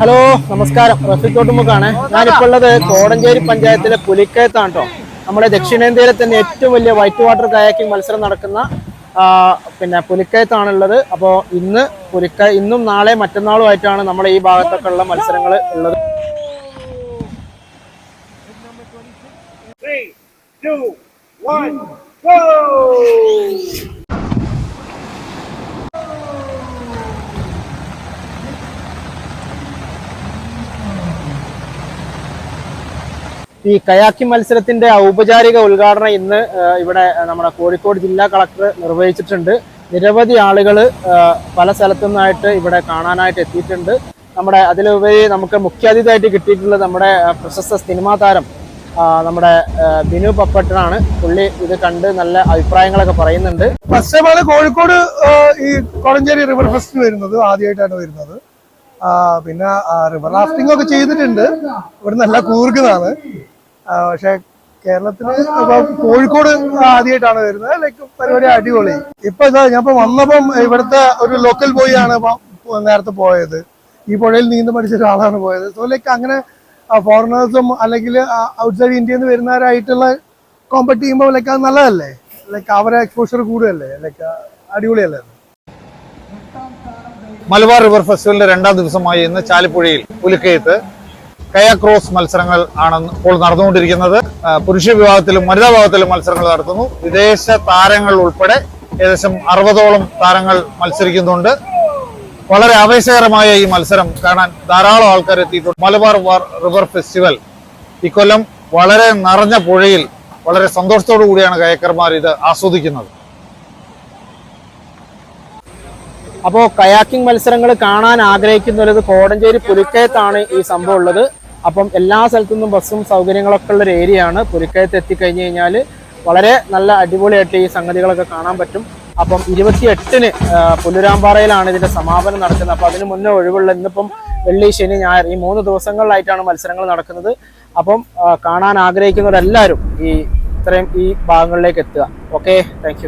Hello നമസ്കാരം. റഫീഖ് തോട്ടുമുക്കാണ് ഞാനിപ്പോൾ ഉള്ളത് കോടഞ്ചേരി പഞ്ചായത്തിലെ പുലിക്കയത്താണ് കേട്ടോ നമ്മുടെ ദക്ഷിണേന്ത്യയിലെ തന്നെ ഏറ്റവും വലിയ വൈറ്റ് വാട്ടർ കയാക്കിംഗ് മത്സരം നടക്കുന്ന പിന്നെ പുലിക്കയത്താണുള്ളത്. അപ്പോൾ ഇന്ന് പുലിക്ക ഇന്നും നാളെ മറ്റന്നാളും ആയിട്ടാണ് നമ്മുടെ ഈ ഭാഗത്തൊക്കെ ഉള്ള മത്സരങ്ങൾ ഉള്ളത്. Three, two, one, go! ഈ കയാക്കി മത്സരത്തിന്റെ ഔപചാരിക ഉദ്ഘാടനം ഇന്ന് ഇവിടെ നമ്മുടെ കോഴിക്കോട് ജില്ലാ കളക്ടർ നിർവഹിച്ചിട്ടുണ്ട്. നിരവധി ആളുകൾ പല സ്ഥലത്തു നിന്നായിട്ട് ഇവിടെ കാണാനായിട്ട് എത്തിയിട്ടുണ്ട്. നമ്മുടെ അതിലുപരി നമുക്ക് മുഖ്യാതിഥിയായിട്ട് കിട്ടിയിട്ടുള്ളത് നമ്മുടെ പ്രശസ്ത സിനിമാ താരം നമ്മുടെ ബിനു പപ്പട്ടനാണ്. പുള്ളി ഇത് കണ്ട് നല്ല അഭിപ്രായങ്ങളൊക്കെ പറയുന്നുണ്ട്. ഫസ്റ്റ് കോഴിക്കോട് ഈ കൊളഞ്ചേരി റിവർ ഫെസ്റ്റിന് വരുന്നത് ആദ്യമായിട്ടാണ് വരുന്നത്. പിന്നെ റിവർ റാഫ്റ്റിംഗ് ഒക്കെ ചെയ്തിട്ടുണ്ട്. ഇവിടെ നല്ല കൂർക്കുന്നതാണ് പക്ഷെ കേരളത്തിൽ ഇപ്പൊ കോഴിക്കോട് ആദ്യമായിട്ടാണ് വരുന്നത്. ലൈക്ക് പരിപാടി അടിപൊളി. ഇപ്പൊ ഇതാ ഞാൻ ഇപ്പൊ വന്നപ്പം ഇവിടുത്തെ ഒരു ലോക്കൽ ബോയ് ആണ് നേരത്തെ പോയത്. ഈ പുഴയിൽ നീന്തം പഠിച്ച ഒരാളാണ് പോയത്. സോ ലൈക്ക് അങ്ങനെ ഫോറിനേഴ്സും അല്ലെങ്കിൽ ഔട്ട്സൈഡ് ഇന്ത്യയിൽ നിന്ന് വരുന്നവരായിട്ടുള്ള കോമ്പറ്റ് ചെയ്യുമ്പോൾ ലൈക്ക് അത് നല്ലതല്ലേ? ലൈക്ക് അവരെ എക്സ്പോഷർ കൂടുകയല്ലേ ലൈക്ക് അടിപൊളിയല്ലേ? മലബാർ റിവർ ഫെസ്റ്റിവലിന്റെ രണ്ടാം ദിവസമായി ഇന്ന് ചാലിപ്പുഴയിൽ പുലിക്കയത്ത് കയ ക്രോസ് മത്സരങ്ങൾ ആണ് ഇപ്പോൾ നടന്നുകൊണ്ടിരിക്കുന്നത്. പുരുഷ വിഭാഗത്തിലും വനിതാ വിഭാഗത്തിലും മത്സരങ്ങൾ നടത്തുന്നു. വിദേശ താരങ്ങൾ ഉൾപ്പെടെ ഏകദേശം അറുപതോളം താരങ്ങൾ മത്സരിക്കുന്നുണ്ട്. വളരെ ആവേശകരമായ ഈ മത്സരം കാണാൻ ധാരാളം ആൾക്കാർ എത്തിയിട്ടുണ്ട്. മലബാർ വാർ- റിവർ ഫെസ്റ്റിവൽ. ഇക്കൊല്ലം വളരെ നിറഞ്ഞ പുഴയിൽ വളരെ സന്തോഷത്തോടു കൂടിയാണ് കയക്കർമാർ ഇത് ആസ്വദിക്കുന്നത്. അപ്പോൾ കയാക്കിംഗ് മത്സരങ്ങൾ കാണാൻ ആഗ്രഹിക്കുന്നവരത് കോടഞ്ചേരി പുലിക്കയത്താണ് ഈ സംഭവം ഉള്ളത്. അപ്പം എല്ലാ സ്ഥലത്തു നിന്നും ബസ്സും സൗകര്യങ്ങളൊക്കെ ഉള്ള ഒരു ഏരിയ ആണ്. പുലിക്കയത്ത് എത്തിക്കഴിഞ്ഞ് കഴിഞ്ഞാൽ വളരെ നല്ല അടിപൊളിയായിട്ട് ഈ സംഗതികളൊക്കെ കാണാൻ പറ്റും. അപ്പം ഇരുപത്തി എട്ടിന് പുല്ലുരാമ്പാറയിലാണ് ഇതിന്റെ സമാപനം നടക്കുന്നത്. അപ്പം അതിന് മുന്നേ ഒഴിവുള്ള ഇന്നിപ്പം വെള്ളി ശനി ഞായർ ഈ മൂന്ന് ദിവസങ്ങളിലായിട്ടാണ് മത്സരങ്ങൾ നടക്കുന്നത്. അപ്പം കാണാൻ ആഗ്രഹിക്കുന്നവരെല്ലാവരും ഈ ഇത്രയും ഈ ഭാഗങ്ങളിലേക്ക് എത്തുക. Okay thank